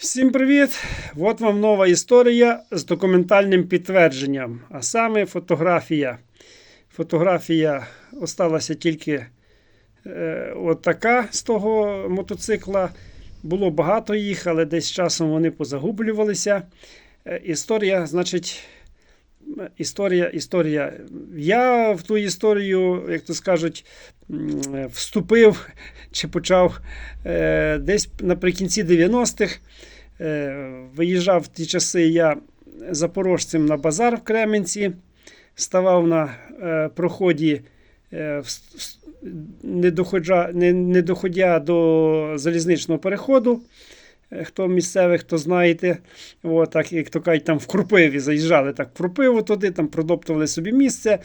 Всім привіт! От вам нова історія з документальним підтвердженням. А саме фотографія. Фотографія осталася тільки е, от з того мотоцикла. Було багато їх, але десь часом вони позагублювалися. Е, історія, значить, історія, історія. Я в ту історію, як то скажуть, вступив чи почав е, десь наприкінці 90-х. Е, виїжджав в ті часи я запорожцем на базар в Кременці, ставав на е, проході, не, доходжа, не, не доходя до залізничного переходу. Е, Хто місцевих, хто знаєте, От, так, як то кажуть, там в Крупиві заїжджали так в Крупиву туди, там продоптували собі місце.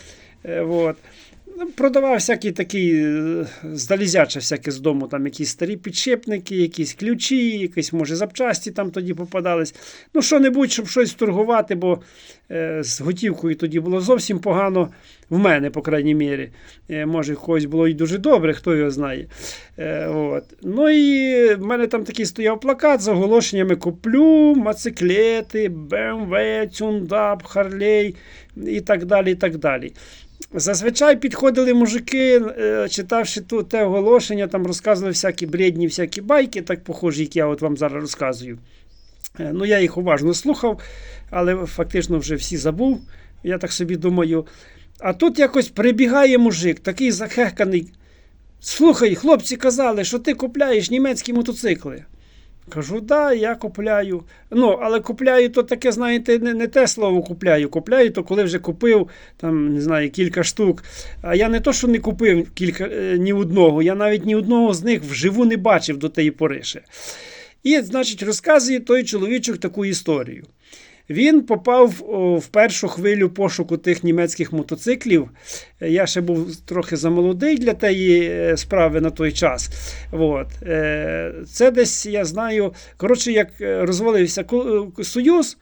Е, От. Ну, Продавав всякі такі е, залізяче всяке з дому, там якісь старі підшипники, якісь ключі, якісь, може, запчасті там тоді попадались. Ну, що-небудь, щоб щось торгувати, бо е, з готівкою тоді було зовсім погано. В мене, по крайній мірі. Е, може, когось було і дуже добре, хто його знає. Е, от. Ну і в мене там такий стояв плакат з оголошеннями: куплю моциклети, BMW, Цюндап, Харлей і так далі. і так далі. Зазвичай підходили мужики, е, читавши ту, те оголошення, там розказували всякі бредні, всякі байки, так похожі, як я от вам зараз розказую. Е, Ну, я їх уважно слухав, але фактично вже всі забув. Я так собі думаю. А тут якось прибігає мужик, такий захехканий. Слухай, хлопці казали, що ти купляєш німецькі мотоцикли. Кажу, да, я купляю. Ну, але купляю то таке, знаєте, не, не те слово купляю. Купляю, то коли вже купив там, не знаю, кілька штук. А я не то, що не купив кілька, е, ні одного, я навіть ні одного з них вживу не бачив до тієї пори. І, значить, розказує той чоловічок таку історію. Він попав в першу хвилю пошуку тих німецьких мотоциклів. Е, Я ще був трохи замолодий для тієї е, справи на той час. От. Е, Це десь, я знаю, коротше, як е, розвалився е, Союз.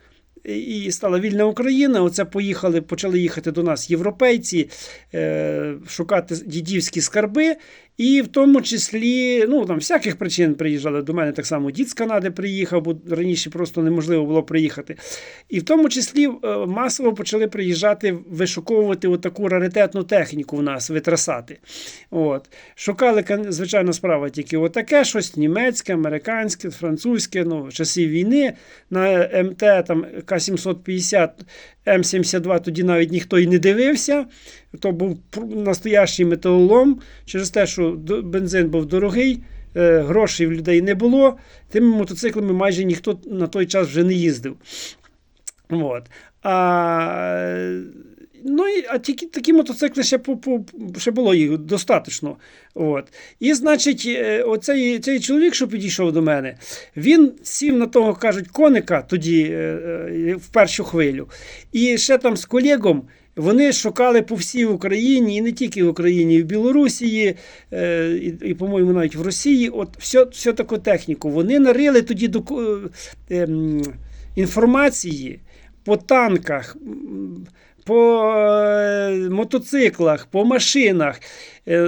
І стала вільна Україна. Оце поїхали, почали їхати до нас європейці е, шукати дідівські скарби. І в тому числі, ну там всяких причин приїжджали до мене так само дід з Канади приїхав, бо раніше просто неможливо було приїхати. І в тому числі е, масово почали приїжджати вишуковувати отаку раритетну техніку в нас, витрасати. От. Шукали, звичайно, справа тільки отаке, щось німецьке, американське, французьке, ну, часів війни на МТ там К-750, М72 тоді навіть ніхто і не дивився. То був настоящий металолом через те, що бензин був дорогий. е, Грошей в людей не було, тими мотоциклами майже ніхто на той час вже не їздив. От. А, ну, а тільки такі мотоцикли ще, ще було їх достатньо. От. І, значить, е, оцей цей чоловік, що підійшов до мене, він сів на того, кажуть, коника тоді е, в першу хвилю. І ще там з колегом. Вони шукали по всій Україні, і не тільки в Україні, і в Білорусі, е, і, і, по-моєму, навіть в Росії. От все, все таку техніку. Вони нарили тоді до е, ем, інформації по танках, по е, мотоциклах, по машинах.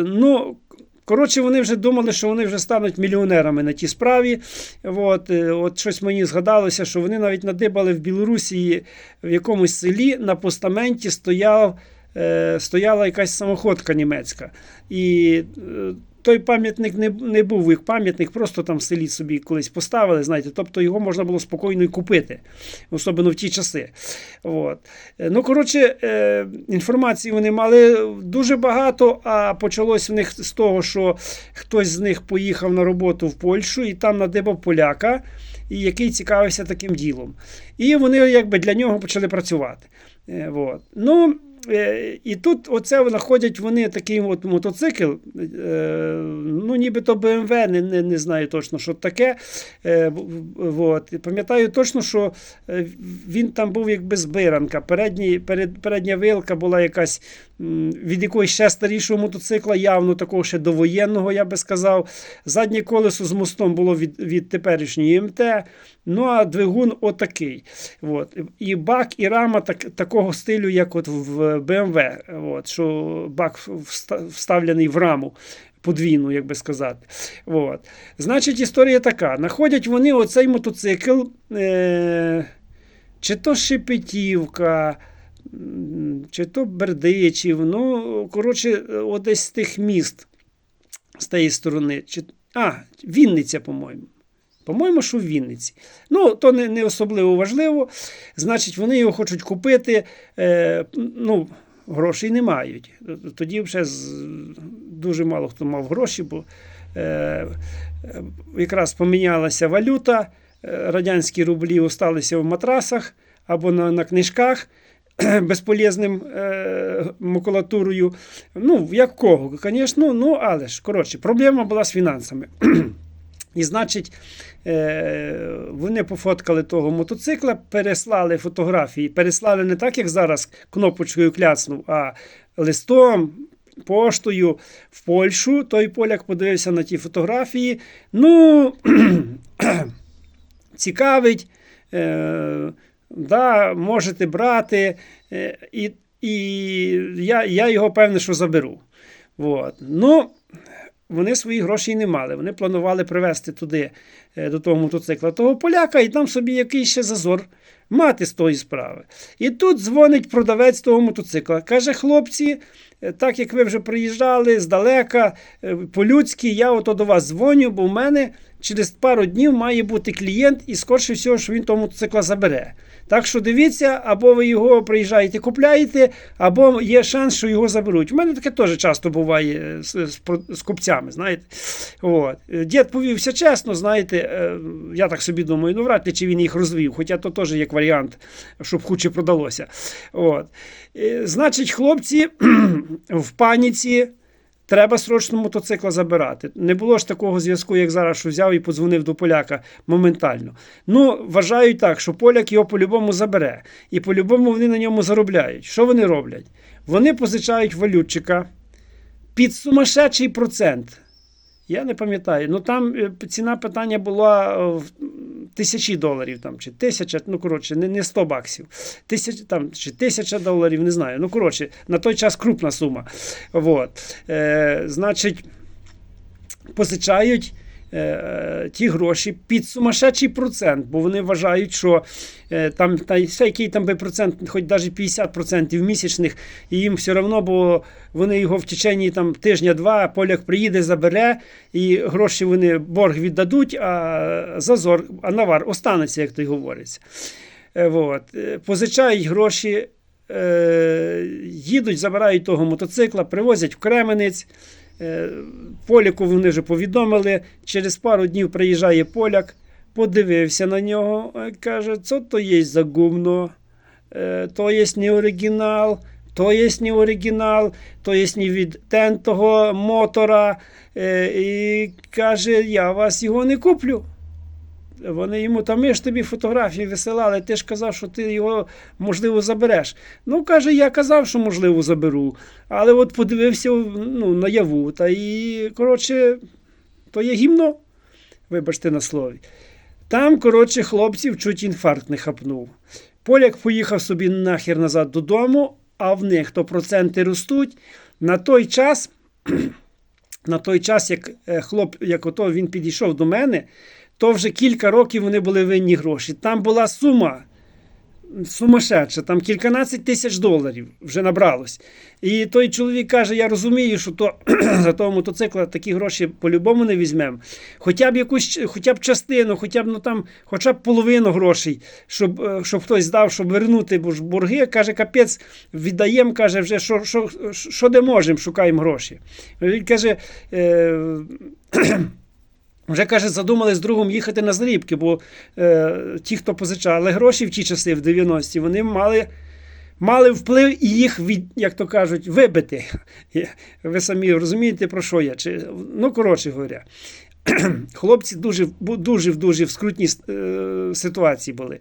Ну, Коротше, вони вже думали, що вони вже стануть мільйонерами на тій справі. От, е, от щось мені згадалося, що вони навіть надибали в Білорусі в якомусь селі на постаменті стояв, е, стояла якась самоходка німецька. І е, той пам'ятник не, не був їх пам'ятник, просто там в селі собі колись поставили, знаєте, тобто його можна було спокійно і купити, особливо в ті часи. От. Ну, коротше, е, інформації вони мали дуже багато, а почалось в них з того, що хтось з них поїхав на роботу в Польщу і там надибав поляка, який цікавився таким ділом. І вони якби для нього почали працювати. Е, От. Ну, і тут оце знаходять вони такий от мотоцикл, е, ну нібито BMW, не, не, не знаю точно, що таке. Е, от. Пам'ятаю точно, що е, він там був якби збиранка. Передній, перед, передня вилка була якась від якогось ще старішого мотоцикла, явно такого ще довоєнного, я би сказав. Заднє колесо з мостом було від, від теперішньої МТ. Ну а двигун отакий. От. І бак, і рама так, такого стилю, як от в BMW. От, що бак вставлений в раму. подвійну, як би сказати. От. Значить, історія така: знаходять вони оцей мотоцикл, е, чи то Шепетівка, чи то Бердичів, ну, коротше, десь з тих міст з тієї сторони. Чи... А, Вінниця, по-моєму. По-моєму, що в Вінниці. Ну, то не, не особливо важливо. Значить, вони його хочуть купити. Е, ну, грошей не мають. Тоді вже дуже мало хто мав гроші, бо е, якраз помінялася валюта, е, радянські рублі осталися в матрасах або на, на книжках. Безполезним е, макулатурою. Ну, як кого, звісно, ну, але ж, коротше, проблема була з фінансами. І, значить, вони пофоткали того мотоцикла, переслали фотографії. Переслали не так, як зараз кнопочкою кляцнув, а листом, поштою в Польщу. Той поляк подивився на ті фотографії. Ну, цікавить, е, да, можете брати, е, і, і я, я його певне, що заберу. От. Ну, вони свої гроші не мали. Вони планували привезти туди е, до того мотоцикла того поляка, і там собі якийсь ще зазор мати з тої справи. І тут дзвонить продавець того мотоцикла. Каже: хлопці, е, так як ви вже приїжджали здалека, е, по-людськи, я ото до вас дзвоню, бо в мене через пару днів має бути клієнт, і скорше всього, що він того мотоцикла забере. Так що дивіться, або ви його приїжджаєте, купляєте, або є шанс, що його заберуть. У мене таке теж часто буває з, з, з купцями. знаєте. От. Дід повівся чесно, знаєте, е, я так собі думаю, ну вряд ли чи він їх розвів, хоча то теж як варіант, щоб хуче продалося. От. Е, Значить, хлопці в паніці. Треба срочно мотоцикла забирати. Не було ж такого зв'язку, як зараз, що взяв і подзвонив до поляка моментально. Ну, вважають так, що поляк його по-любому забере. І по-любому вони на ньому заробляють. Що вони роблять? Вони позичають валютчика під сумасшедший процент. Я не пам'ятаю. Ну там е, ціна питання була е, в тисячі доларів там, чи тисяча, ну коротше, не, не 100 баксів. Тисяч, там, чи тисяча доларів, не знаю. Ну, коротше, на той час крупна сума. Вот. Е, значить, позичають. Е, Ті гроші під сумасшедший процент, бо вони вважають, що е, там та який там би процент, хоч навіть 50% місячних, і їм все одно, бо вони його в течение там тижня-два, поляк приїде, забере, і гроші вони борг віддадуть, а зазор, а навар останеться, як то й говориться. Е. Е, Позичають гроші, їдуть, забирають того мотоцикла, привозять в Кременець. Е, Поляку вони вже повідомили. Через пару днів приїжджає поляк, подивився на нього, е, каже, що то є за гумно, Е, то є не оригінал, то є не оригінал, то є не від тентого мотора. І каже, я вас його не куплю. Вони йому, та ми ж тобі фотографії висилали, ти ж казав, що ти його, можливо, забереш. Ну, каже, я казав, що, можливо, заберу. Але от подивився ну, наяву. Та і, коротше, то є гімно, вибачте на слові. Там, коротше, хлопців чуть інфаркт не хапнув. Поляк поїхав собі нахер назад додому, а в них то проценти ростуть. На той час, на той час, як е, хлоп, як ото він підійшов до мене, то вже кілька років вони були винні гроші. Там була сума сумасшедша, там кільканадцять тисяч доларів вже набралось. І той чоловік каже: Я розумію, що то за того мотоцикла такі гроші по-любому не візьмемо. Хоча б якусь, хоча б частину, хоча б ну там, хоча б половину грошей, щоб, е, щоб хтось здав, щоб вернути борги. Каже, капець, віддаємо, каже, вже що, що, що де можемо, шукаємо гроші. Він каже. Е, Вже каже, задумали з другом їхати на зрібки, бо е, ті, хто позичали гроші в ті часи, в 90-ті, вони мали мали вплив і їх, від, як то кажуть, вибити. Ви самі розумієте, про що я? Чи, ну, коротше говоря, хлопці дуже дуже, дуже в скрутній е, ситуації були.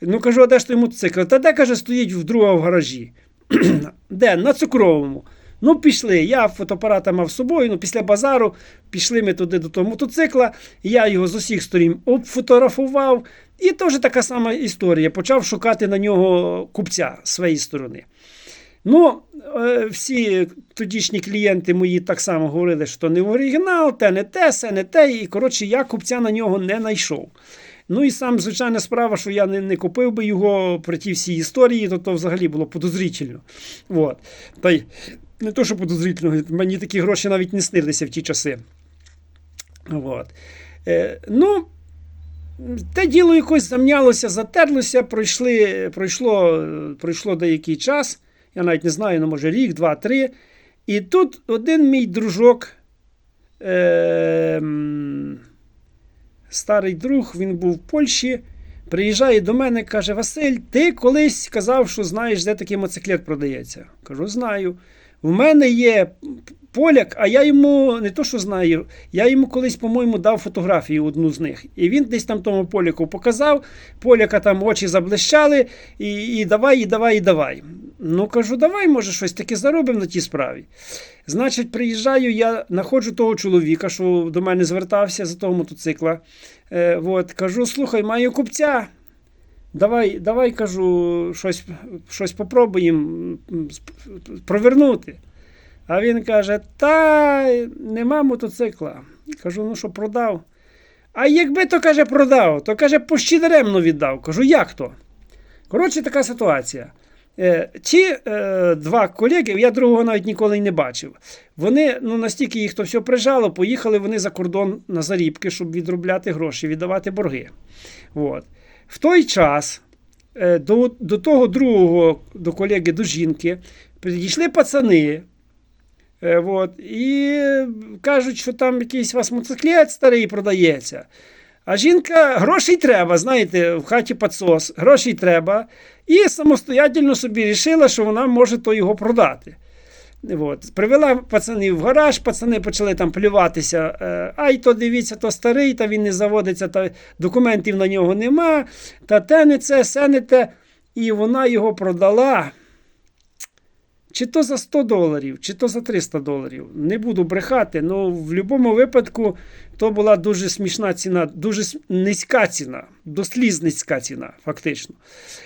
Ну, кажу, а де ж той мотоцикл? Та де, каже, стоїть в друга в гаражі. де? На цукровому. Ну, пішли. Я фотоапарата мав з собою. Ну, після базару пішли ми туди до того мотоцикла. Я його з усіх сторін обфотографував. І теж така сама історія. Почав шукати на нього купця з своєї сторони. Ну, Е, Всі тодішні клієнти мої так само говорили, що не оригінал, те не те, се не те. І коротше, я купця на нього не знайшов. Ну і сам, звичайна справа, що я не, не купив би його при тій всій історії, то то взагалі було подозрительно. От. Не то, що подозрительно, мені такі гроші навіть не снилися в ті часи. От. Е, ну, те діло якось замнялося, затерлося, пройшли, пройшло, пройшло деякий час. Я навіть не знаю, ну, може рік, два, три. І тут один мій дружок, е, старий друг, він був в Польщі, приїжджає до мене каже: Василь, ти колись казав, що знаєш, де такий моциклет продається. Кажу, знаю. В мене є поляк, а я йому не то, що знаю, я йому колись, по-моєму, дав фотографію одну з них. І він десь там тому поляку показав. Поляка там очі заблищали, і, і давай, і давай, і давай. Ну кажу, давай, може, щось таке заробимо на тій справі. Значить, приїжджаю, я знаходжу того чоловіка, що до мене звертався за того мотоцикла. Е, от, кажу, слухай, маю купця. Давай, давай, кажу, щось, щось попробуємо провернути. А він каже: Та нема мотоцикла. Кажу, ну що, продав. А якби то каже, продав, то каже, пощі даремно віддав. Кажу, як то? Коротше, така ситуація. Е, Ті е, два колеги, я другого навіть ніколи й не бачив. Вони ну, настільки їх то все прижало, поїхали вони за кордон на зарібки, щоб відробляти гроші, віддавати борги. От. В той час е, до, до того другого, до колеги, до жінки, підійшли пацани. Е, от, і кажуть, що там якийсь у вас мотоциклет старий продається. А жінка грошей треба, знаєте, в хаті підсос, грошей треба. І самостоятельно собі рішила, що вона може то його продати. От. Привела пацанів в гараж, пацани почали там плюватися. Е, Ай, то дивіться, то старий, та він не заводиться, та документів на нього нема, та те не це, се не те. І вона його продала. Чи то за 100 доларів, чи то за 300 доларів. Не буду брехати, але в будь-якому випадку то була дуже смішна ціна, дуже низька ціна, до сліз низька ціна, фактично.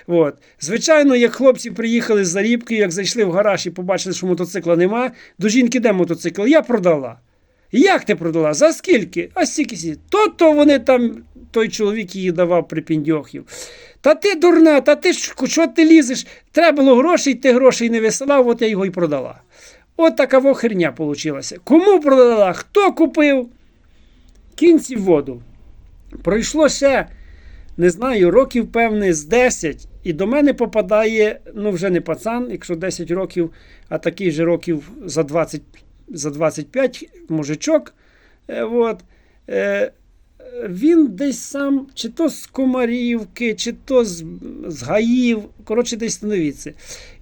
От. Звичайно, як хлопці приїхали з зарібки, як зайшли в гараж і побачили, що мотоцикла нема, до жінки де мотоцикл? Я продала. Як ти продала? За скільки? А стільки. То-то вони там, той чоловік її давав припіндьохів. Та ти дурна, та ти що ти лізеш? Треба було грошей, ти грошей не висилав, от я його і продала. От така херня получилася. Кому продала? Хто купив? Кінці в воду. Пройшло ще, не знаю, років, певне, з 10, і до мене попадає, ну вже не пацан, якщо 10 років, а такий же років за 20, за 25 мужичок. Е, от. Е, він десь сам, чи то з Комарівки, чи то з, з Гаїв, коротше, десь становіться.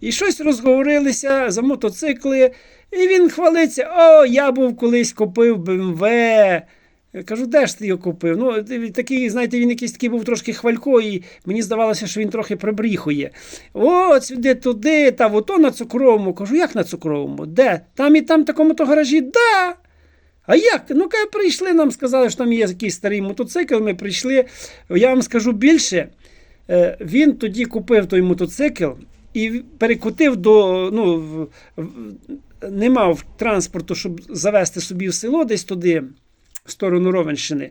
І щось розговорилися за мотоцикли, і він хвалиться: О, я був колись купив БМВ. Кажу, де ж ти його купив? Ну, такий, знаєте, він якийсь такий був трошки хвалько, і мені здавалося, що він трохи прибріхує. О, сюди, туди, та ото на цукровому. Кажу, як на цукровому? Де? Там і там такому то гаражі? Да. А як? Ну, каже, прийшли, нам сказали, що там є якийсь старий мотоцикл. Ми прийшли. Я вам скажу більше. Е, Він тоді купив той мотоцикл і перекотив до. ну, Не мав транспорту, щоб завести собі в село десь туди, в сторону Ровенщини.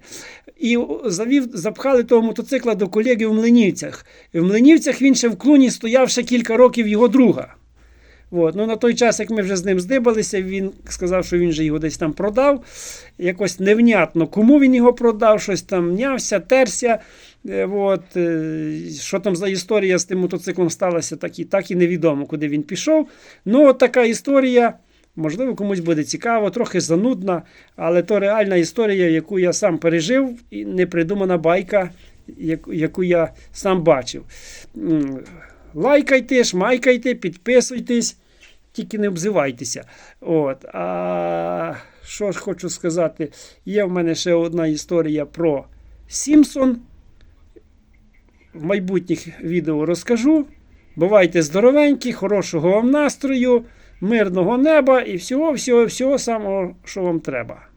І завів, запхали того мотоцикла до колеги в Млинівцях. І в Млинівцях він ще в клуні стояв ще кілька років його друга. От. Ну, на той час, як ми вже з ним здибалися, він сказав, що він же його десь там продав. Якось невнятно, кому він його продав, щось там мнявся, терся. Е, От. е, Що там за історія з тим мотоциклом сталася, так і, так і невідомо, куди він пішов. Ну, от така історія. Можливо, комусь буде цікаво, трохи занудна, але то реальна історія, яку я сам пережив, і не придумана байка, яку я сам бачив. Лайкайте, шмайкайте, підписуйтесь, тільки не обзивайтеся. От. А що ж хочу сказати, є в мене ще одна історія про Сімсон. В майбутніх відео розкажу. Бувайте здоровенькі, хорошого вам настрою, мирного неба і всього, всього, всього самого, що вам треба.